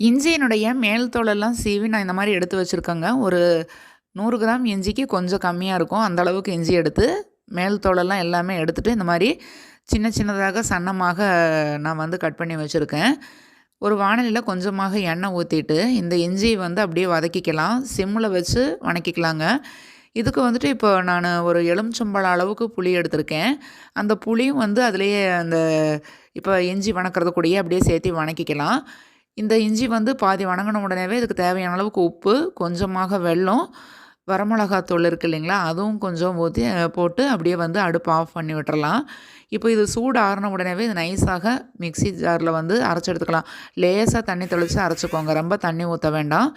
இஞ்சியினுடைய மேல் தோலெல்லாம் சீவி நான் இந்த மாதிரி எடுத்து வச்சுருக்கேங்க. ஒரு நூறு கிராம் இஞ்சிக்கு கொஞ்சம் கம்மியாக இருக்கும். அந்த அளவுக்கு இஞ்சி எடுத்து மேல் தோலெல்லாம் எல்லாமே எடுத்துகிட்டு இந்த மாதிரி சின்ன சின்னதாக சன்னமாக நான் வந்து கட் பண்ணி வச்சுருக்கேன். ஒரு வானலியில் கொஞ்சமாக எண்ணெய் ஊற்றிட்டு இந்த இஞ்சியை வந்து அப்படியே வதக்கிக்கலாம். சிம்மில் வச்சு வணக்கிக்கலாங்க. இதுக்கு வந்துட்டு இப்போ நான் ஒரு எலுமிச்சம்பழம் அளவுக்கு புளி எடுத்திருக்கேன். அந்த புளியும் வந்து அதுலேயே அந்த இப்போ இஞ்சி வணக்கிறது கூடயே அப்படியே சேர்த்து வணக்கிக்கலாம். இந்த இஞ்சி வந்து பாதி வணங்கின உடனேவே இதுக்கு தேவையான அளவுக்கு உப்பு கொஞ்சமாக வெல்லம் வரமிளகாத்தூள் இருக்குது இல்லைங்களா? அதுவும் கொஞ்சம் ஊற்றி போட்டு அப்படியே வந்து அடுப்பு ஆஃப் பண்ணி விட்டுறலாம். இப்போ இது சூடு ஆறின உடனேவே இது நைஸாக மிக்சி ஜாரில் வந்து அரைச்சி எடுத்துக்கலாம். லேசாக தண்ணி தெளித்து அரைச்சிக்கோங்க. ரொம்ப தண்ணி ஊற்ற வேண்டாம்.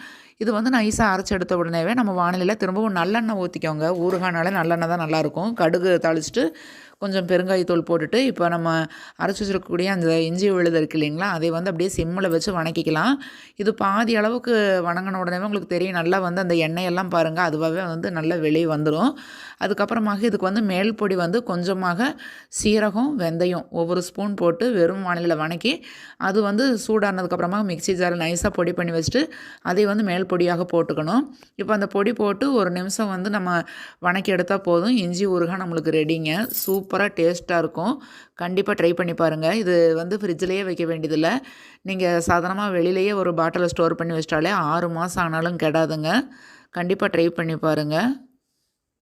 இது வந்து நைஸாக அரைச்சி எடுத்த உடனேவே நம்ம வானிலையில் திரும்பவும் நல்லெண்ணெய் ஊற்றிக்கோங்க ஊறுகானாலே நல்லெண்ணெய் தான் நல்லாயிருக்கும். கடுகு தாளிச்சிட்டு கொஞ்சம் பெருங்காயத்தூள் போட்டுட்டு இப்போ நம்ம அரைச்சி வச்சிருக்கக்கூடிய அந்த இஞ்சி விழுது இருக்குது இல்லைங்களா அதை வந்து அப்படியே சிம்மில் வச்சு வணக்கிக்கலாம். இது பாதி அளவுக்கு வணங்கின உடனே உங்களுக்கு தெரியும் நல்லா வந்து அந்த எண்ணெயெல்லாம் பாருங்கள் அதுவாகவே வந்து நல்லா வெளியே வந்துடும் அதுக்கப்புறமாக இதுக்கு வந்து மேல் பொடி வந்து கொஞ்சமாக சீரகம் வெந்தயம் ஒவ்வொரு ஸ்பூன் போட்டு வெறும் வானிலையில் வணக்கி அது வந்து சூடானதுக்கப்புறமா மிக்சி ஜாரில் நைஸாக பொடி பண்ணி வச்சுட்டு அதை வந்து மேல் பொடியாக போட்டுக்கணும். இப்போ அந்த பொடி போட்டு ஒரு நிமிஷம் வந்து நம்ம வணக்கி எடுத்தால் போதும். இஞ்சி ஊறுகாய் நம்மளுக்கு ரெடிங்க சூப்பராக டேஸ்ட்டாக இருக்கும். கண்டிப்பாக ட்ரை பண்ணி பாருங்கள் இது வந்து ஃப்ரிட்ஜ்லேயே வைக்க வேண்டியதில்லை. நீங்கள் சாதாரணமாக வெளியிலேயே ஒரு பாட்டிலில் ஸ்டோர் பண்ணி வச்சிட்டாலே ஆறு மாதம் ஆனாலும் கெடாதுங்க. கண்டிப்பாக ட்ரை பண்ணி பாருங்கள்